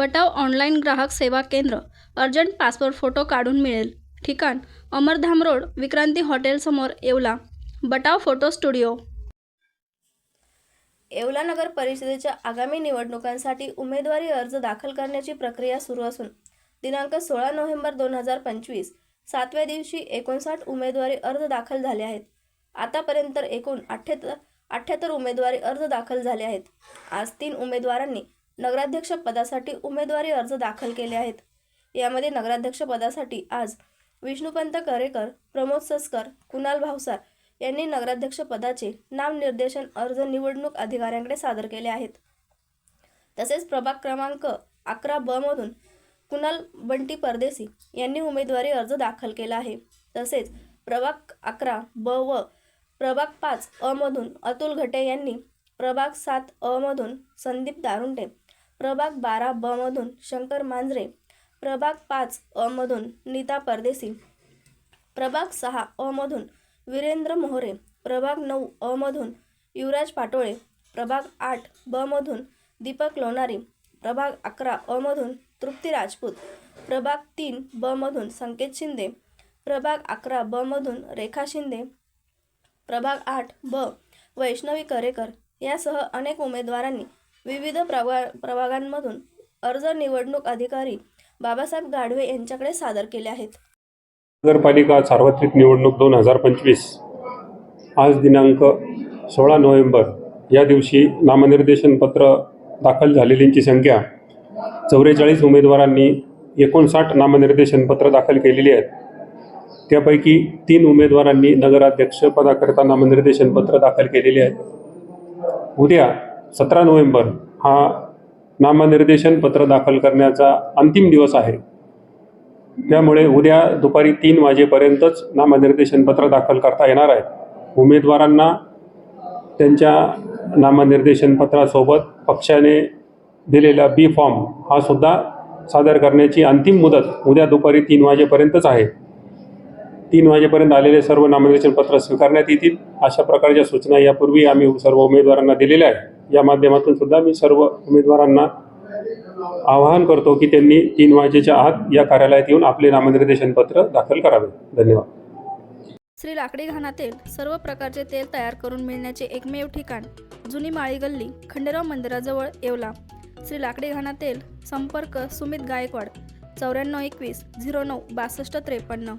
बटाव online ग्राहक सेवा केंद्र अर्जंट पासपोर्ट फोटो काढून मिळेल. ठिकाण अमरधाम रोड विक्रांती हॉटेलसमोर Yeola. Batav photo studio. Yeola नगर परिषदेच्या आगामी निवडणुकांसाठी उमेदवारी अर्ज दाखल करण्याची प्रक्रिया सुरू असून दिनांक सोळा नोव्हेंबर दोन हजार पंचवीस सातव्या दिवशी एकोणसाठ उमेदवारी अर्ज दाखल झाले आहेत. आतापर्यंत एकूण अठ्ठ्याहत्तर अठ्ठ्याहत्तर उमेदवारी अर्ज दाखल झाले आहेत. आज तीन उमेदवारांनी नगराध्यक्ष पदासाठी उमेदवारी अर्ज दाखल केले आहेत. यामध्ये नगराध्यक्ष पदासाठी आज विष्णुपंत करेकर प्रमोद सस्कर कुणाल भावसार यांनी नगराध्यक्ष पदाचे नामनिर्देशन अर्ज निवडणूक अधिकाऱ्यांकडे सादर केले आहेत. तसेच प्रभाग क्रमांक अकरा ब मधून कुणाल बंटी परदेसी यांनी उमेदवारी अर्ज दाखल केला आहे. तसेच प्रभाग अकरा ब व प्रभाग पाच अ मधून अतुल घटे यांनी प्रभाग सात अ मधून संदीप दारुंटे प्रभाग बारा ब मधून शंकर मांजरे प्रभाग पाच अ मधून नीता परदेसी प्रभाग सहा अ मधून वीरेंद्र मोहरे प्रभाग नऊ अ मधून युवराज पाटोळे प्रभाग आठ ब मधून दीपक लोणारी प्रभाग अकरा अ मधून तृप्ती राजपूत प्रभाग तीन ब मधून संकेत शिंदे प्रभाग अकरा ब मधून रेखा शिंदे प्रभाग आठ ब वैष्णवी करेकर यासह अनेक उमेदवारांनी विविध प्रभा प्रभागांमधून अर्ज निवडणूक अधिकारी बाबासाहेब गाढवे यांच्याकडे सादर केले आहेत. नगरपालिका सार्वत्रिक निवडणूक दोन हजार पंचवीस. आज दिनांक सोळा नोव्हेंबर या दिवशी नामनिर्देशन पत्र दाखल झालेल्यांची संख्या चौवेचाळीस उमेदवारांनी एकोणसाठ नामनिर्देशन पत्र दाखल केलेली आहेत. त्यापैकी तीन उमेदवारांनी नगराध्यक्ष पदाकरिता नामनिर्देशन पत्र दाखल केलेले आहेत. उद्या सतरा नोव्हेंबर हा नामनिर्देशन पत्र दाखल करण्याचा अंतिम दिवस आहे. त्यामुळे उद्या दुपारी तीन वाजेपर्यंतच नामनिर्देशन पत्र दाखल करता येणार आहे. उमेदवारांना त्यांच्या नामनिर्देशन पत्रासोबत पक्षाने दिलेला बी फॉर्म हा सुद्धा सादर करण्याची अंतिम मुदत उद्या दुपारी तीन वाजेपर्यंतच आहे. तीन वाजेपर्यंत आलेले सर्व नामनिर्देशन पत्र स्वीकारण्यात येतील अशा प्रकारच्या सूचना यापूर्वी आम्ही सर्व उमेदवारांना दिलेल्या आहेत. या माध्यमातून सुद्धा मी सर्व उमेदवारांना आवाहन करतो की त्यांनी तीन वाजेच्या आत या कार्यालयात येऊन आपले नामनिर्देशन पत्र दाखल करावे. धन्यवाद. श्री लाकडी घाणातील सर्व प्रकारचे तेल तयार करून मिळण्याचे एकमेव ठिकाण जुनी माळी गल्ली खंडेराव मंदिराजवळ येवला. श्री लाकडी घाणातील संपर्क सुमित गायकवाड चौऱ्याण्णव एकवीस झिरो नऊ बासष्ट त्रेपन्न.